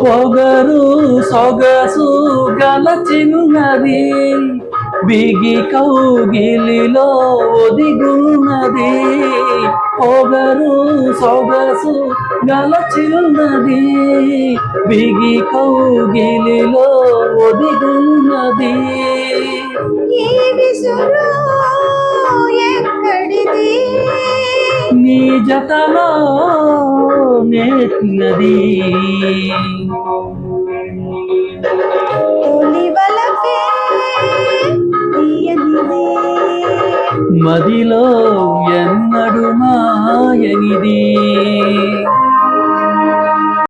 పొగరు సొగసు గలచినున్నది బిగి కౌగిలిలో ఒదిగున్నది పొగరు సొగసు గల చిన్నది బిగి కౌగిలిలో ఒదిగున్నది నీ జతలో నేర్పినది. మదిలో ఎన్నడు మాయనిది?